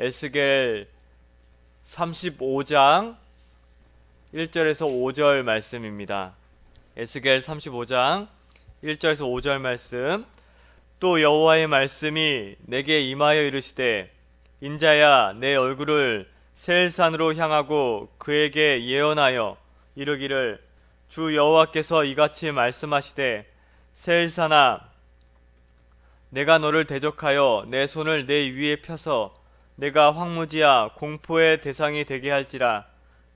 에스겔 35장 1절에서 5절 말씀입니다. 에스겔 35장 1절에서 5절 말씀 또 여호와의 말씀이 내게 임하여 이르시되 인자야 내 얼굴을 세일산으로 향하고 그에게 예언하여 이르기를 주 여호와께서 이같이 말씀하시되 세일산아 내가 너를 대적하여 내 손을 내 위에 펴서 내가 황무지야 공포의 대상이 되게 할지라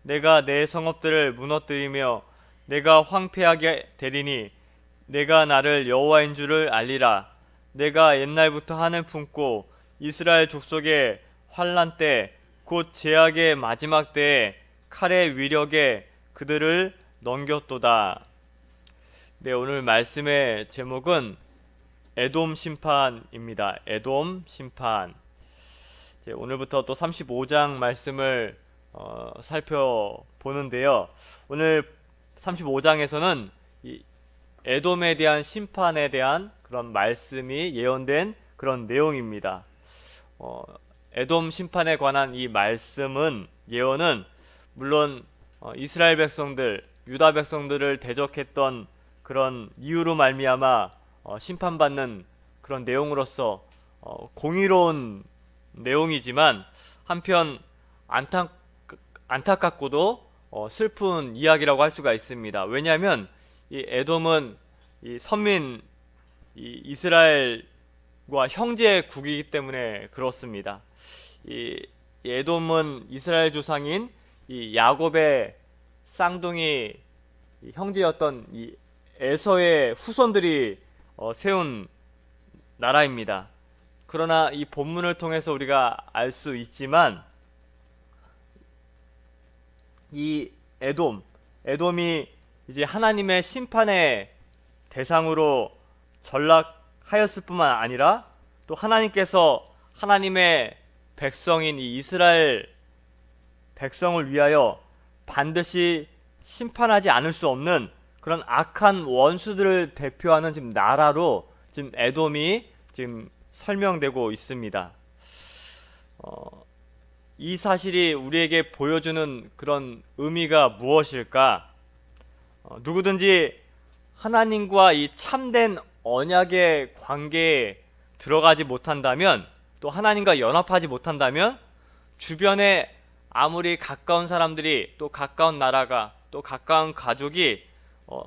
내가 내 성읍들을 무너뜨리며 내가 황폐하게 되리니 내가 나를 여호와인 줄을 알리라 내가 옛날부터 한을 품고 이스라엘 족속의 환란 때 곧 제약의 마지막 때에 칼의 위력에 그들을 넘겼도다. 네, 오늘 말씀의 제목은 에돔 심판입니다. 에돔 심판. 오늘부터 또 35장 말씀을 어, 살펴보는데요. 오늘 35장에서는 이 에돔에 대한 심판에 대한 그런 말씀이 예언된 그런 내용입니다. 어, 에돔 심판에 관한 이 말씀은 예언은 물론 어, 이스라엘 백성들, 유다 백성들을 대적했던 그런 이유로 말미암아 어, 심판받는 그런 내용으로서 어, 공의로운 내용이지만 한편 안타, 안타깝고도 어, 슬픈 이야기라고 할 수가 있습니다. 왜냐하면 이 에돔은 이 선민 이 이스라엘과 형제국이기 때문에 그렇습니다. 이, 이 에돔은 이스라엘 조상인 이 야곱의 쌍둥이 이 형제였던 이 에서의 후손들이 어, 세운 나라입니다. 그러나 이 본문을 통해서 우리가 알 수 있지만 이 에돔, 에돔이 이제 하나님의 심판의 대상으로 전락하였을 뿐만 아니라 또 하나님께서 하나님의 백성인 이 이스라엘 백성을 위하여 반드시 심판하지 않을 수 없는 그런 악한 원수들을 대표하는 지금 나라로 지금 에돔이 지금 설명되고 있습니다. 어, 이 사실이 우리에게 보여주는 그런 의미가 무엇일까? 어, 누구든지 하나님과 이 참된 언약의 관계에 들어가지 못한다면 또 하나님과 연합하지 못한다면 주변에 아무리 가까운 사람들이 또 가까운 나라가 또 가까운 가족이 어,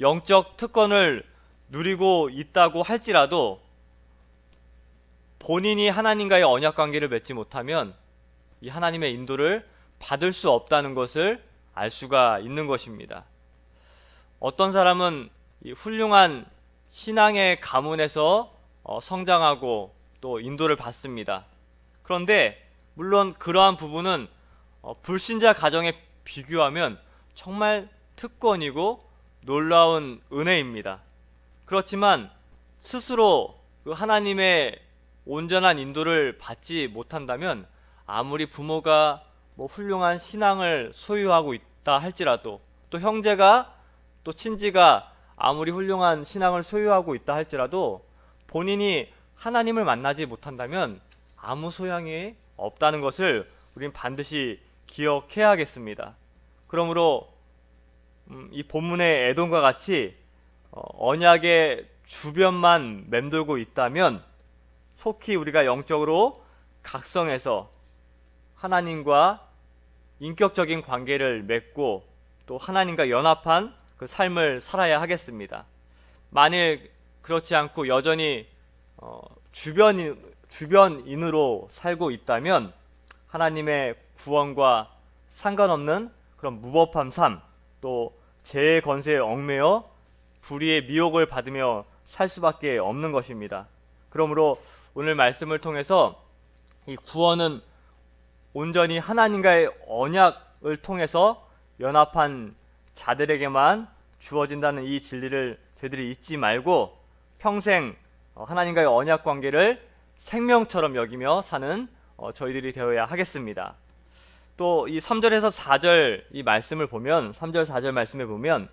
영적 특권을 누리고 있다고 할지라도 본인이 하나님과의 언약 관계를 맺지 못하면 이 하나님의 인도를 받을 수 없다는 것을 알 수가 있는 것입니다. 어떤 사람은 훌륭한 신앙의 가문에서 어, 성장하고 또 인도를 받습니다. 그런데 물론 그러한 부분은 어, 불신자 가정에 비교하면 정말 특권이고 놀라운 은혜입니다. 그렇지만 스스로 그 하나님의 온전한 인도를 받지 못한다면 아무리 부모가 뭐 훌륭한 신앙을 소유하고 있다 할지라도 또 형제가 또 친지가 아무리 훌륭한 신앙을 소유하고 있다 할지라도 본인이 하나님을 만나지 못한다면 아무 소양이 없다는 것을 우리는 반드시 기억해야겠습니다. 그러므로 음, 이 본문의 애동과 같이 어, 언약의 주변만 맴돌고 있다면 속히 우리가 영적으로 각성해서 하나님과 인격적인 관계를 맺고 또 하나님과 연합한 그 삶을 살아야 하겠습니다. 만일 그렇지 않고 여전히 어, 주변인 주변인으로 살고 있다면 하나님의 구원과 상관없는 그런 무법한 삶, 또 죄의 건세에 얽매여 불의의 미혹을 받으며 살 수밖에 없는 것입니다. 그러므로 오늘 말씀을 통해서 이 구원은 온전히 하나님과의 언약을 통해서 연합한 자들에게만 주어진다는 이 진리를 저희들이 잊지 말고 평생 어, 하나님과의 언약 관계를 생명처럼 여기며 사는 어, 저희들이 되어야 하겠습니다. 또 이 3절에서 4절 이 말씀을 보면 3절 4절 말씀에 보면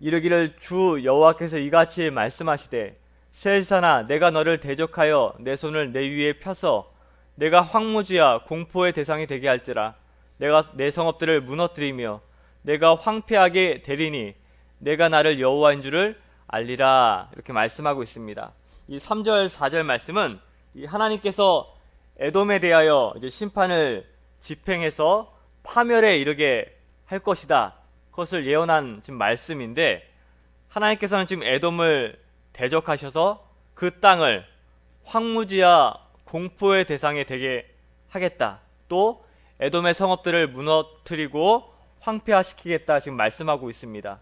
이르기를 주 여호와께서 이같이 말씀하시되 세일사나 내가 너를 대적하여 내 손을 내 위에 펴서 내가 황무지야 공포의 대상이 되게 할지라 내가 내 성읍들을 무너뜨리며 내가 황폐하게 되리니 내가 나를 여호와인 줄을 알리라 이렇게 말씀하고 있습니다. 이 3절 4절 말씀은 이 하나님께서 에돔에 대하여 이제 심판을 집행해서 파멸에 이르게 할 것이다. 그것을 예언한 지금 말씀인데 하나님께서는 지금 에돔을 대적하셔서 그 땅을 황무지와 공포의 대상이 되게 하겠다. 또 에돔의 성읍들을 무너뜨리고 황폐화시키겠다 지금 말씀하고 있습니다.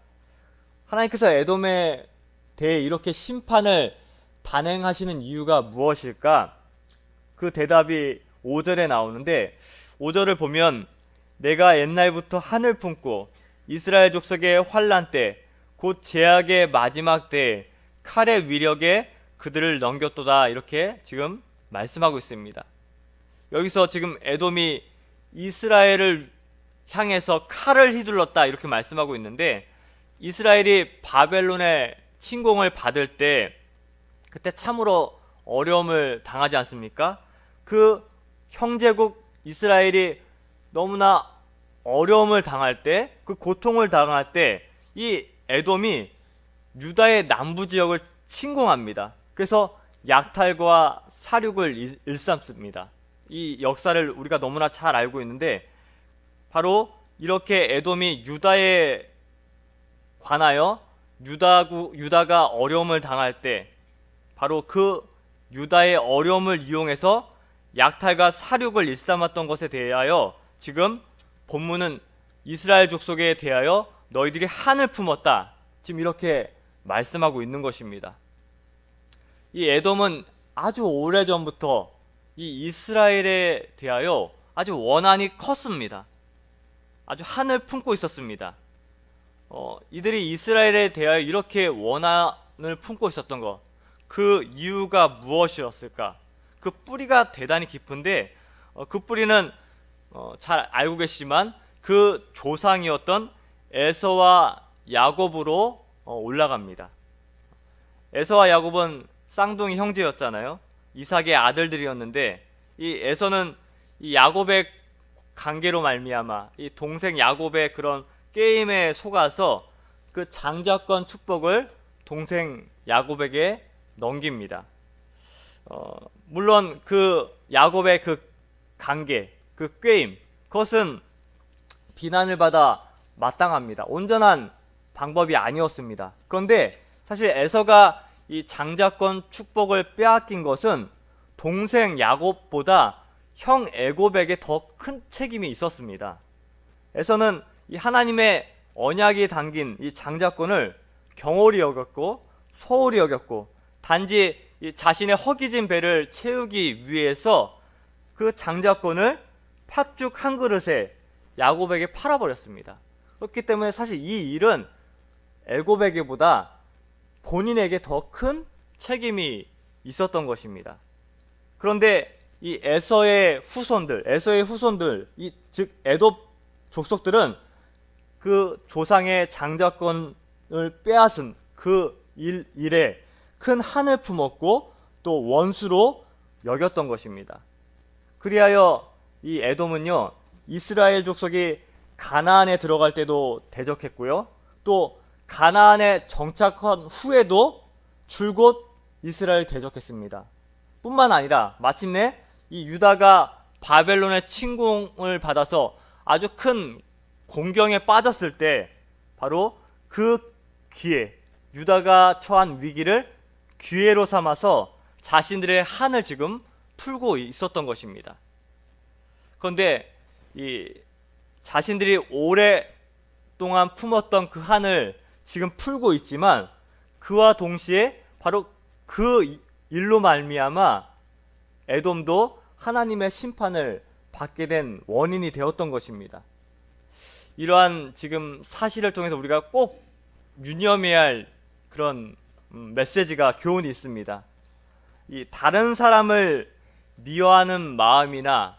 하나님께서 에돔에 대해 이렇게 심판을 단행하시는 이유가 무엇일까? 그 대답이 5절에 나오는데 5절을 보면 내가 옛날부터 하늘 품고 이스라엘 족속의 환란 때 곧 제약의 마지막 때 칼의 위력에 그들을 넘겼도다 이렇게 지금 말씀하고 있습니다. 여기서 지금 에돔이 이스라엘을 향해서 칼을 휘둘렀다 이렇게 말씀하고 있는데 이스라엘이 바벨론의 침공을 받을 때 그때 참으로 어려움을 당하지 않습니까? 그 형제국 이스라엘이 너무나 어려움을 당할 때, 그 고통을 당할 때, 이 에돔이 유다의 남부 지역을 침공합니다. 그래서 약탈과 사륙을 일- 일삼습니다. 이 역사를 우리가 너무나 잘 알고 있는데, 바로 이렇게 에돔이 유다에 관하여 유다구, 유다가 어려움을 당할 때, 바로 그 유다의 어려움을 이용해서 약탈과 사륙을 일삼았던 것에 대하여 지금 본문은 이스라엘 족속에 대하여 너희들이 한을 품었다. 지금 이렇게 말씀하고 있는 것입니다. 이 에돔은 아주 오래 전부터 이 이스라엘에 대하여 아주 원한이 컸습니다. 아주 한을 품고 있었습니다. 어, 이들이 이스라엘에 대하여 이렇게 원한을 품고 있었던 것, 그 이유가 무엇이었을까? 그 뿌리가 대단히 깊은데 어, 그 뿌리는 어, 잘 알고 계시지만 그 조상이었던 에서와 야곱으로 어, 올라갑니다. 에서와 야곱은 쌍둥이 형제였잖아요. 이삭의 아들들이었는데 이 에서는 이 야곱의 관계로 말미암아 이 동생 야곱의 그런 게임에 속아서 그 장자권 축복을 동생 야곱에게 넘깁니다. 어, 물론 그 야곱의 그 관계, 그 꾀임, 그것은 비난을 받아 마땅합니다. 온전한 방법이 아니었습니다. 그런데 사실 에서가 이 장자권 축복을 빼앗긴 것은 동생 야곱보다 형 애곱에게 더 큰 책임이 있었습니다. 에서는 이 하나님의 언약이 담긴 이 장자권을 경홀히 여겼고 소홀히 여겼고 단지 이 자신의 허기진 배를 채우기 위해서 그 장자권을 팥죽 한 그릇에 야곱에게 팔아버렸습니다. 그렇기 때문에 사실 이 일은 애곱에게보다 본인에게 더 큰 책임이 있었던 것입니다. 그런데 이 에서의 후손들, 에서의 후손들, 이 즉 에돔 족속들은 그 조상의 장자권을 빼앗은 그 일, 일에 큰 한을 품었고 또 원수로 여겼던 것입니다. 그리하여 이 에돔은요 이스라엘 족속이 가나안에 들어갈 때도 대적했고요. 또 가나안에 정착한 후에도 줄곧 이스라엘 대적했습니다. 뿐만 아니라 마침내 이 유다가 바벨론의 침공을 받아서 아주 큰 공경에 빠졌을 때 바로 그 기회 유다가 처한 위기를 기회로 삼아서 자신들의 한을 지금 풀고 있었던 것입니다. 그런데 이 자신들이 오랫동안 품었던 그 한을 지금 풀고 있지만 그와 동시에 바로 그 일로 말미암아 에돔도 하나님의 심판을 받게 된 원인이 되었던 것입니다. 이러한 지금 사실을 통해서 우리가 꼭 유념해야 할 그런 음, 메시지가 교훈이 있습니다. 이 다른 사람을 미워하는 마음이나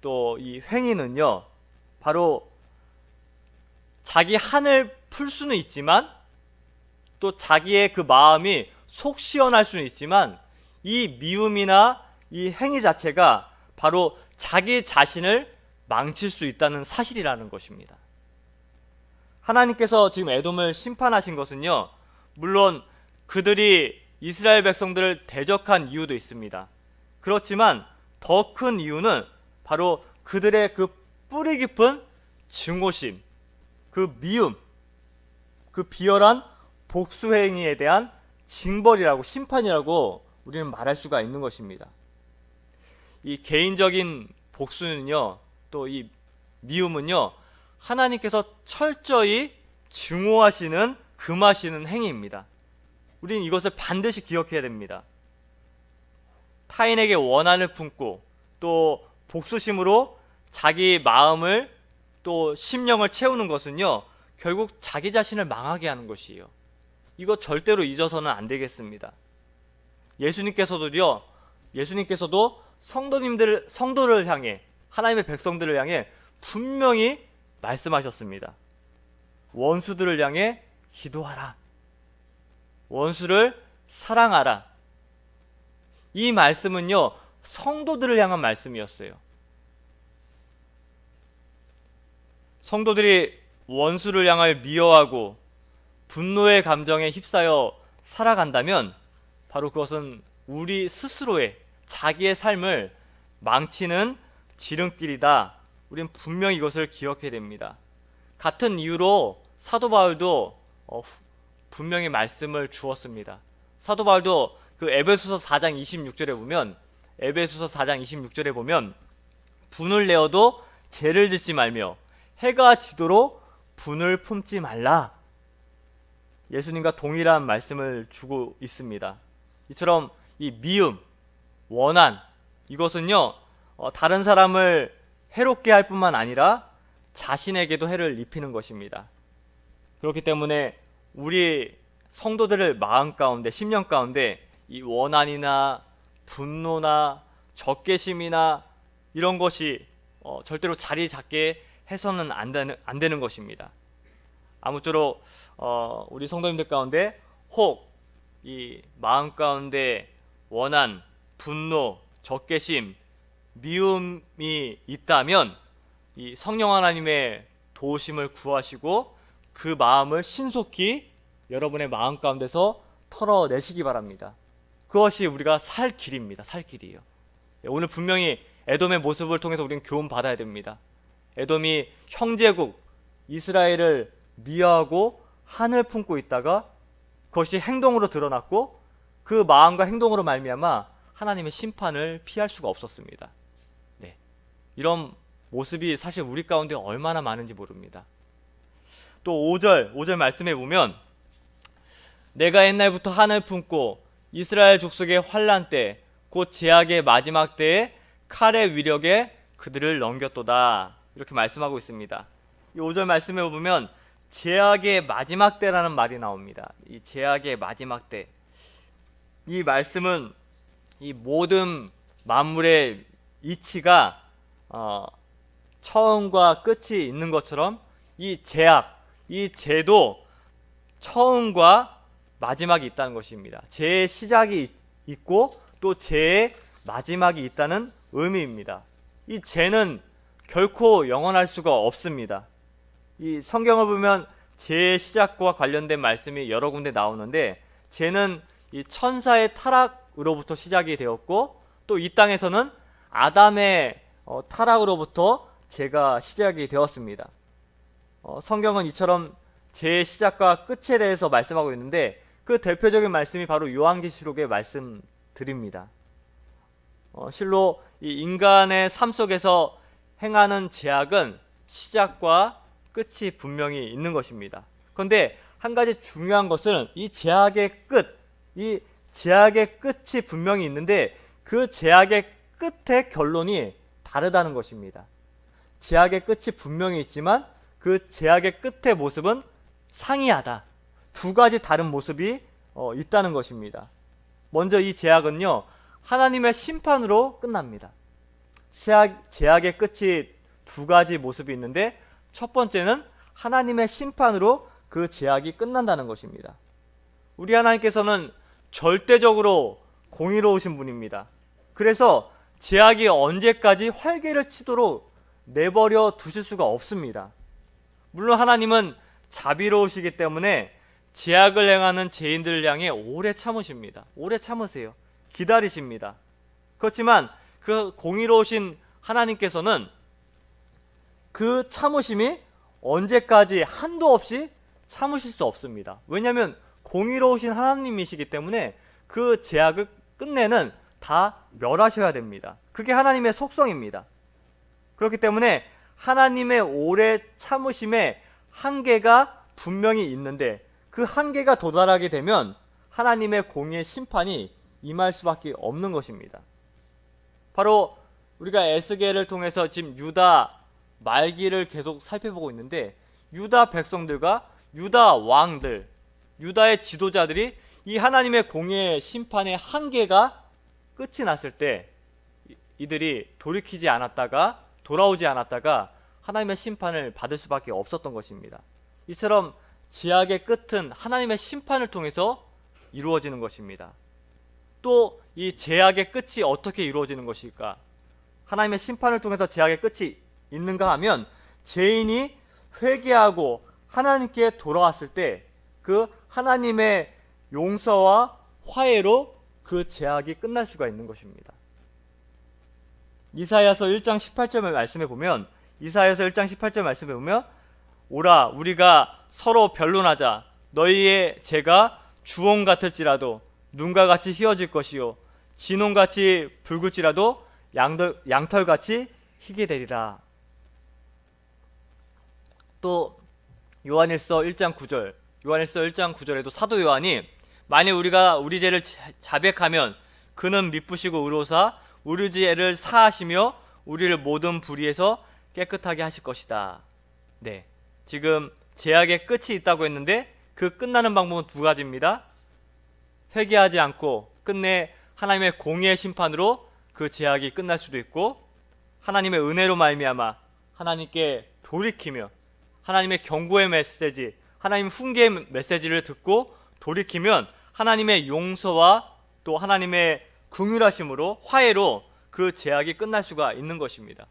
또 이 행위는요, 바로 자기 한을 풀 수는 있지만 또 자기의 그 마음이 속 시원할 수는 있지만 이 미움이나 이 행위 자체가 바로 자기 자신을 망칠 수 있다는 사실이라는 것입니다. 하나님께서 지금 에돔을 심판하신 것은요, 물론 그들이 이스라엘 백성들을 대적한 이유도 있습니다. 그렇지만 더 큰 이유는 바로 그들의 그 뿌리 깊은 증오심, 그 미움, 그 비열한 복수 행위에 대한 징벌이라고 심판이라고 우리는 말할 수가 있는 것입니다. 이 개인적인 복수는요, 또 이 미움은요, 하나님께서 철저히 증오하시는 금하시는 행위입니다. 우리는 이것을 반드시 기억해야 됩니다. 타인에게 원한을 품고 또 복수심으로 자기 마음을 또 심령을 채우는 것은요, 결국 자기 자신을 망하게 하는 것이에요. 이거 절대로 잊어서는 안 되겠습니다. 예수님께서도요, 예수님께서도 성도님들 성도를 향해 하나님의 백성들을 향해 분명히 말씀하셨습니다. 원수들을 향해 기도하라. 원수를 사랑하라. 이 말씀은요, 성도들을 향한 말씀이었어요. 성도들이 원수를 향하여 미워하고 분노의 감정에 휩싸여 살아간다면 바로 그것은 우리 스스로의 자기의 삶을 망치는 지름길이다. 우리는 분명히 이것을 기억해야 됩니다. 같은 이유로 사도 바울도 어, 분명히 말씀을 주었습니다. 사도 바울도 그 에베소서 4장 26절에 보면 에베소서 4장 26절에 보면 분을 내어도 죄를 짓지 말며 해가 지도록 분을 품지 말라. 예수님과 동일한 말씀을 주고 있습니다. 이처럼 이 미움, 원한 이것은요 어, 다른 사람을 해롭게 할 뿐만 아니라 자신에게도 해를 입히는 것입니다. 그렇기 때문에 우리 성도들을 마음 가운데, 심령 가운데 이 원한이나 분노나 적개심이나 이런 것이 어, 절대로 자리 잡게 해서는 안 되는, 안 되는 것입니다. 아무쪼록 어, 우리 성도님들 가운데 혹 이 마음 가운데 원한, 분노, 적개심, 미움이 있다면 이 성령 하나님의 도우심을 구하시고 그 마음을 신속히 여러분의 마음 가운데서 털어내시기 바랍니다. 그것이 우리가 살 길입니다. 살 길이에요. 예, 오늘 분명히 에돔의 모습을 통해서 우리는 교훈 받아야 됩니다. 에돔이 형제국 이스라엘을 미워하고 한을 품고 있다가 그것이 행동으로 드러났고 그 마음과 행동으로 말미암아 하나님의 심판을 피할 수가 없었습니다. 네. 이런 모습이 사실 우리 가운데 얼마나 많은지 모릅니다. 또 5절, 5절 말씀해 보면 내가 옛날부터 한을 품고 이스라엘 족속의 환란 때 곧 제약의 마지막 때에 칼의 위력에 그들을 넘겼도다. 이렇게 말씀하고 있습니다. 이 5절 말씀해 보면 제약의 마지막 때라는 말이 나옵니다. 이 제약의 마지막 때. 이 말씀은 이 모든 만물의 이치가 어, 처음과 끝이 있는 것처럼 이 제약, 이 제도 처음과 마지막이 있다는 것입니다. 제의 시작이 있고 또 제의 마지막이 있다는 의미입니다. 이 제는 결코 영원할 수가 없습니다. 이 성경을 보면 제의 시작과 관련된 말씀이 여러 군데 나오는데 제는 이 천사의 타락으로부터 시작이 되었고 또 이 땅에서는 아담의 어, 타락으로부터 제가 시작이 되었습니다. 어, 성경은 이처럼 제 시작과 끝에 대해서 말씀하고 있는데 그 대표적인 말씀이 바로 요한계시록의 말씀드립니다. 어, 실로 이 인간의 삶 속에서 행하는 제약은 시작과 끝이 분명히 있는 것입니다. 그런데 한 가지 중요한 것은 이 제약의 끝, 이 제약의 끝이 분명히 있는데 그 제약의 끝의 결론이 다르다는 것입니다. 제약의 끝이 분명히 있지만 그 제약의 끝의 모습은 상이하다. 두 가지 다른 모습이 어, 있다는 것입니다. 먼저 이 제약은요, 하나님의 심판으로 끝납니다. 제약, 제약의 끝이 두 가지 모습이 있는데 첫 번째는 하나님의 심판으로 그 제약이 끝난다는 것입니다. 우리 하나님께서는 절대적으로 공의로우신 분입니다. 그래서 제약이 언제까지 활개를 치도록 내버려 두실 수가 없습니다. 물론 하나님은 자비로우시기 때문에 제약을 행하는 죄인들을 향해 오래 참으십니다. 오래 참으세요. 기다리십니다. 그렇지만 그 공의로우신 하나님께서는 그 참으심이 언제까지 한도 없이 참으실 수 없습니다. 왜냐하면 공의로우신 하나님이시기 때문에 그 제약을 끝내는 다 멸하셔야 됩니다. 그게 하나님의 속성입니다. 그렇기 때문에 하나님의 오래 참으심의 한계가 분명히 있는데 그 한계가 도달하게 되면 하나님의 공의 심판이 임할 수밖에 없는 것입니다. 바로 우리가 에스겔을 통해서 지금 유다 말기를 계속 살펴보고 있는데 유다 백성들과 유다 왕들, 유다의 지도자들이 이 하나님의 공의 심판의 한계가 끝이 났을 때 이- 이들이 돌이키지 않았다가 돌아오지 않았다가 하나님의 심판을 받을 수밖에 없었던 것입니다. 이처럼 지약의 끝은 하나님의 심판을 통해서 이루어지는 것입니다. 또 이 제약의 끝이 어떻게 이루어지는 것일까? 하나님의 심판을 통해서 제약의 끝이 있는가 하면 죄인이 회개하고 하나님께 돌아왔을 때 그 하나님의 용서와 화해로 그 제약이 끝날 수가 있는 것입니다. 이사야서 1장 18절을 말씀해 보면 이사야서 1장 18절 말씀해 보면 오라 우리가 서로 변론하자 너희의 죄가 주홍 같을지라도 눈과 같이 휘어질 것이요 진홍같이 붉을지라도 양털, 양털같이 희게 되리라 또 요한일서 1장 9절 요한일서 1장 9절에도 사도 요한이 만일 우리가 우리 죄를 자- 자백하면 그는 미쁘시고 의로사 우리 죄를 사하시며 우리를 모든 불의에서 깨끗하게 하실 것이다. 네. 지금 제약의 끝이 있다고 했는데 그 끝나는 방법은 두 가지입니다. 회개하지 않고 끝내 하나님의 공의의 심판으로 그 제약이 끝날 수도 있고 하나님의 은혜로 말미암아 하나님께 돌이키며 하나님의 경고의 메시지, 하나님 훈계의 메시지를 듣고 돌이키면 하나님의 용서와 또 하나님의 긍휼하심으로 화해로 그 제약이 끝날 수가 있는 것입니다.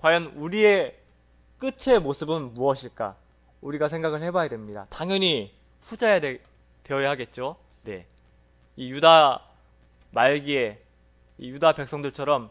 과연 우리의 끝의 모습은 무엇일까? 우리가 생각을 해봐야 됩니다. 당연히 후자야 되, 되어야 하겠죠. 네, 이 유다 말기에 이 유다 백성들처럼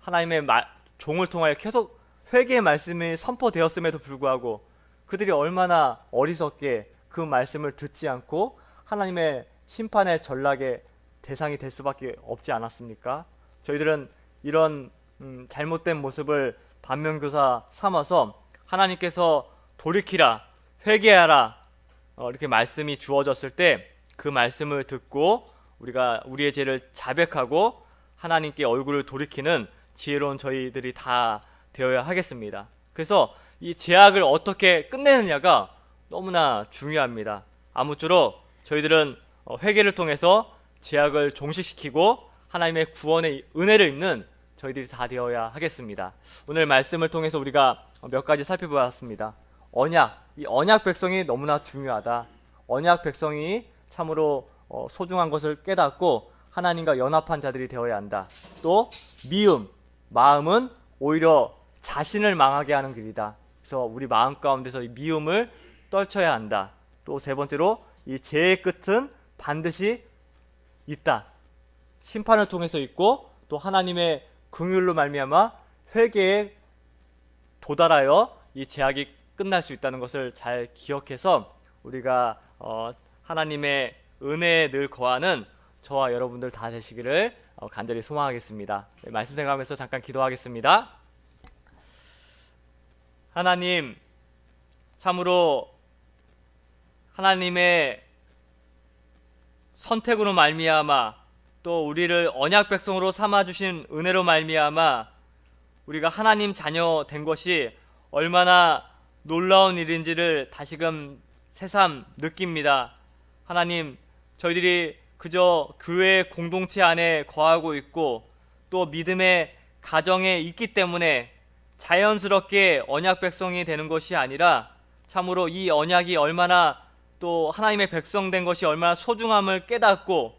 하나님의 마, 종을 통하여 계속 회개의 말씀이 선포되었음에도 불구하고 그들이 얼마나 어리석게 그 말씀을 듣지 않고 하나님의 심판의 전락의 대상이 될 수밖에 없지 않았습니까? 저희들은 이런 음, 잘못된 모습을 반면교사 삼아서 하나님께서 돌이키라, 회개하라 어, 이렇게 말씀이 주어졌을 때 그 말씀을 듣고 우리가 우리의 죄를 자백하고 하나님께 얼굴을 돌이키는 지혜로운 저희들이 다 되어야 하겠습니다. 그래서 이 제약을 어떻게 끝내느냐가 너무나 중요합니다. 아무쪼록 저희들은 어, 회개를 통해서 제약을 종식시키고 하나님의 구원의 은혜를 입는 저희들이 다 되어야 하겠습니다. 오늘 말씀을 통해서 우리가 몇 가지 살펴보았습니다. 언약, 이 언약 백성이 너무나 중요하다. 언약 백성이 참으로 어, 소중한 것을 깨닫고 하나님과 연합한 자들이 되어야 한다. 또 미움, 마음은 오히려 자신을 망하게 하는 길이다. 그래서 우리 마음 가운데서 이 미움을 떨쳐야 한다. 또 세 번째로 이 죄의 끝은 반드시 있다. 심판을 통해서 있고 또 하나님의 긍휼로 말미암아 회개에 도달하여 이 제약이 끝날 수 있다는 것을 잘 기억해서 우리가 어, 하나님의 은혜에 늘 거하는 저와 여러분들 다 되시기를 어, 간절히 소망하겠습니다. 네, 말씀 생각하면서 잠깐 기도하겠습니다. 하나님 참으로 하나님의 선택으로 말미암아 또 우리를 언약 백성으로 삼아 주신 은혜로 말미암아 우리가 하나님 자녀 된 것이 얼마나 놀라운 일인지를 다시금 새삼 느낍니다. 하나님, 저희들이 그저 교회 공동체 안에 거하고 있고 또 믿음의 가정에 있기 때문에 자연스럽게 언약 백성이 되는 것이 아니라 참으로 이 언약이 얼마나 또 하나님의 백성 된 것이 얼마나 소중함을 깨닫고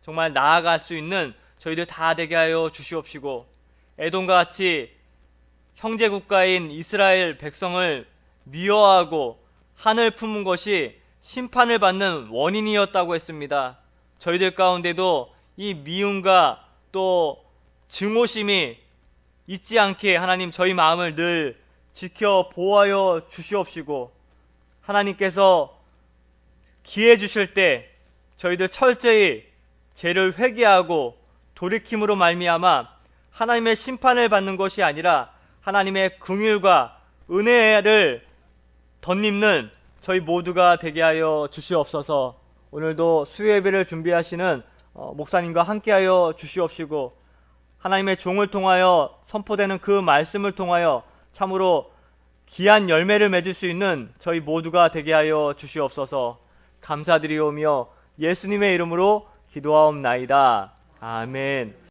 정말 나아갈 수 있는 저희들 다 되게 하여 주시옵시고 에돔과 같이 형제 국가인 이스라엘 백성을 미워하고 한을 품은 것이 심판을 받는 원인이었다고 했습니다. 저희들 가운데도 이 미움과 또 증오심이 있지 않게 하나님 저희 마음을 늘 지켜 보호하여 주시옵시고 하나님께서 기회 주실 때 저희들 철저히 죄를 회개하고 돌이킴으로 말미암아 하나님의 심판을 받는 것이 아니라 하나님의 긍휼과 은혜를 덧입는 저희 모두가 되게 하여 주시옵소서. 오늘도 수요예배를 준비하시는 어, 목사님과 함께하여 주시옵시고 하나님의 종을 통하여 선포되는 그 말씀을 통하여 참으로 귀한 열매를 맺을 수 있는 저희 모두가 되게 하여 주시옵소서. 감사드리오며 예수님의 이름으로 기도하옵나이다. 아멘.